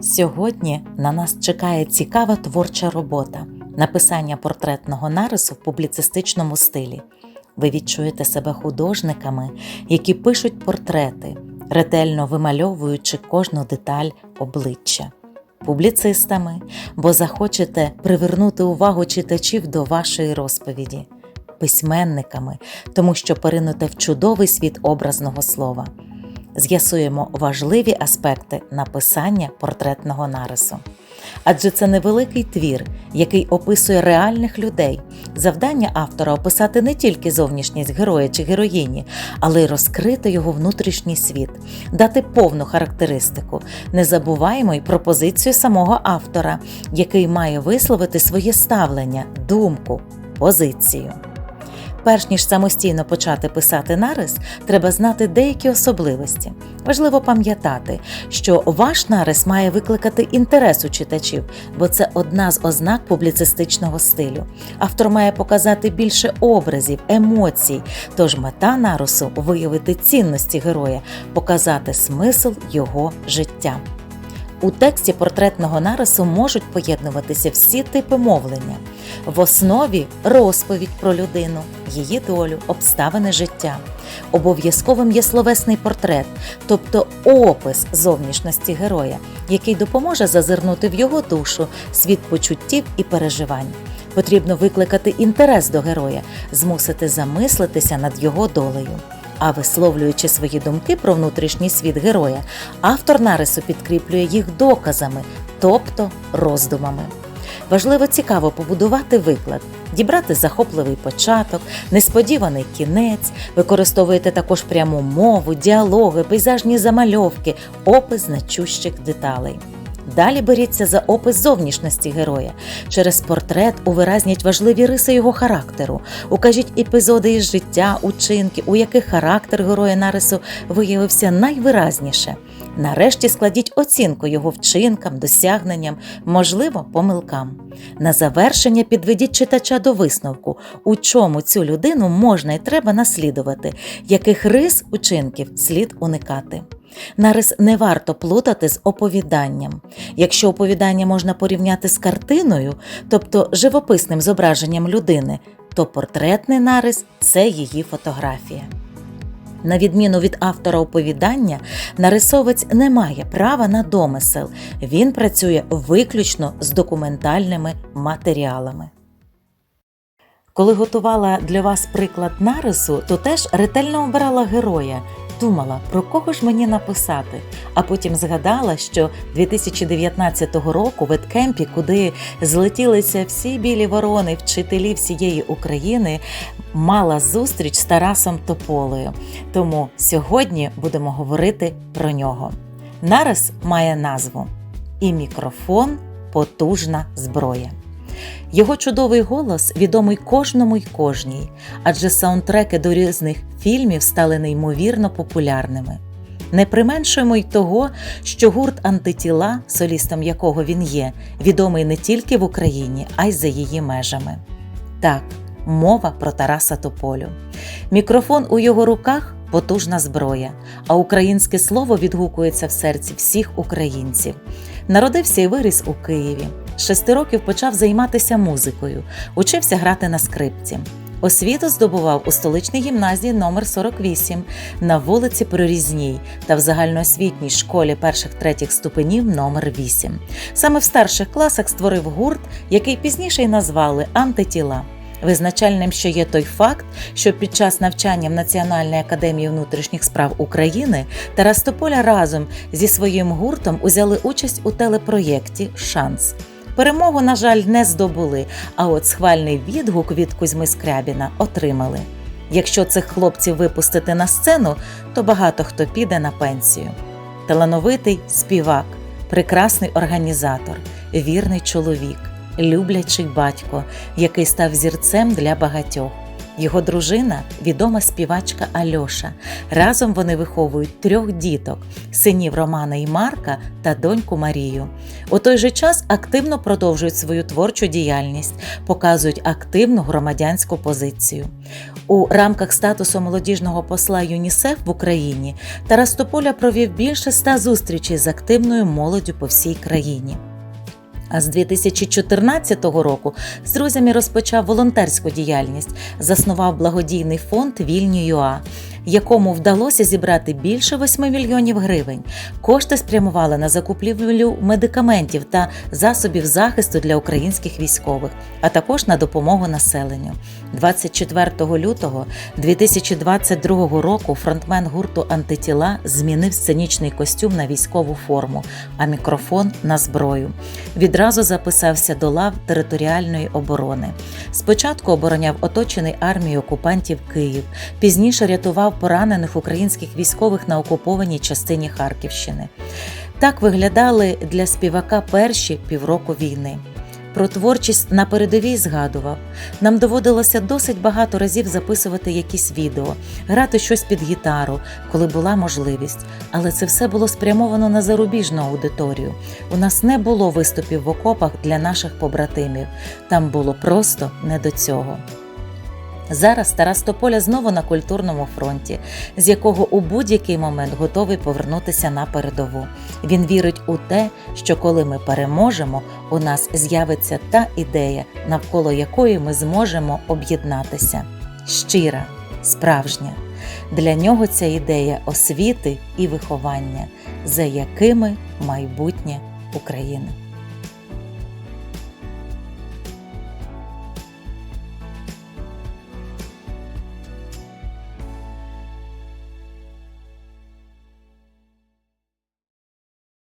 Сьогодні на нас чекає цікава творча робота написання портретного нарису в публіцистичному стилі. Ви відчуєте себе художниками, які пишуть портрети, ретельно вимальовуючи кожну деталь обличчя, публіцистами, бо захочете привернути увагу читачів до вашої розповіді, письменниками, тому що поринуте в чудовий світ образного слова. З'ясуємо важливі аспекти написання портретного нарису. Адже це невеликий твір, який описує реальних людей. Завдання автора описати не тільки зовнішність героя чи героїні, але й розкрити його внутрішній світ, дати повну характеристику. Не забуваємо й про позицію самого автора, який має висловити своє ставлення, думку, позицію. Перш ніж самостійно почати писати нарис, треба знати деякі особливості. Важливо пам'ятати, що ваш нарис має викликати інтерес у читачів, бо це одна з ознак публіцистичного стилю. Автор має показати більше образів, емоцій. Тож мета нарису виявити цінності героя, показати смисл його життя. У тексті портретного нарису можуть поєднуватися всі типи мовлення. В основі розповідь про людину, її долю, обставини життя. Обов'язковим є словесний портрет, тобто опис зовнішності героя, який допоможе зазирнути в його душу світ почуттів і переживань. Потрібно викликати інтерес до героя, змусити замислитися над його долею. А висловлюючи свої думки про внутрішній світ героя, автор нарису підкріплює їх доказами, тобто роздумами. Важливо цікаво побудувати виклад, дібрати захопливий початок, несподіваний кінець, використовуєте також пряму мову, діалоги, пейзажні замальовки, опис значущих деталей. Далі беріться за опис зовнішності героя. Через портрет увиразніть важливі риси його характеру, укажіть епізоди із життя, учинки, у яких характер героя нарису виявився найвиразніше. Нарешті складіть оцінку його вчинкам, досягненням, можливо, помилкам. На завершення підведіть читача до висновку, у чому цю людину можна і треба наслідувати, яких рис учинків слід уникати. Нарис не варто плутати з оповіданням. Якщо оповідання можна порівняти з картиною, тобто живописним зображенням людини, то портретний нарис це її фотографія. На відміну від автора оповідання, нарисовець не має права на домисел, він працює виключно з документальними матеріалами. Коли готувала для вас приклад нарису, то теж ретельно обирала героя, думала, про кого ж мені написати, а потім згадала, що 2019 року в Едкемпі, куди злетілися всі білі ворони, вчителі всієї України, мала зустріч з Тарасом Тополею. Тому сьогодні будемо говорити про нього. Нарис має назву і мікрофон потужна зброя. Його чудовий голос відомий кожному й кожній, адже саундтреки до різних фільмів стали неймовірно популярними. Не применшуємо й того, що гурт антитіла, солістом якого він є, відомий не тільки в Україні, а й за її межами. Так, мова про Тараса Тополю. Мікрофон у його руках потужна зброя, а українське слово відгукується в серці всіх українців. Народився і виріс у Києві. Шести років почав займатися музикою, учився грати на скрипці. Освіту здобував у столичній гімназії номер 48 на вулиці Прорізній та в загальноосвітній школі перших третіх ступенів номер 8 Саме в старших класах створив гурт, який пізніше й назвали Антитіла. Визначальним, що є той факт, що під час навчання в Національній академії внутрішніх справ України Тарас Тополя разом зі своїм гуртом узяли участь у телепроєкті Шанс. Перемогу, на жаль, не здобули, а от схвальний відгук від Кузьми Скрябіна отримали. Якщо цих хлопців випустити на сцену, то багато хто піде на пенсію. Талановитий співак, прекрасний організатор, вірний чоловік, люблячий батько, який став зірцем для багатьох. Його дружина відома співачка Альоша. Разом вони виховують трьох діток: синів Романа і Марка та доньку Марію. У той же час активно продовжують свою творчу діяльність, показують активну громадянську позицію. У рамках статусу молодіжного посла ЮНІСЕФ в Україні Тарас Тополя провів більше ста зустрічей з активною молоддю по всій країні. А з 2014 року з друзями розпочав волонтерську діяльність, заснував благодійний фонд Вільні ЮА, якому вдалося зібрати більше 8 мільйонів гривень. Кошти спрямували на закупівлю медикаментів та засобів захисту для українських військових, а також на допомогу населенню. 24 лютого 2022 року фронтмен гурту Антитіла змінив сценічний костюм на військову форму, а мікрофон на зброю. Відразу записався до лав територіальної оборони. Спочатку обороняв оточений армією окупантів Київ, пізніше рятував поранених українських військових на окупованій частині Харківщини. Так виглядали для співака перші півроку війни. Про творчість на передовій згадував. Нам доводилося досить багато разів записувати якісь відео, грати щось під гітару, коли була можливість. Але це все було спрямовано на зарубіжну аудиторію. У нас не було виступів в окопах для наших побратимів. Там було просто не до цього. Зараз Тарас Тополя знову на культурному фронті, з якого у будь-який момент готовий повернутися на передову. Він вірить у те, що коли ми переможемо, у нас з'явиться та ідея, навколо якої ми зможемо об'єднатися. Щира, справжня. Для нього ця ідея освіти і виховання, за якими майбутнє України.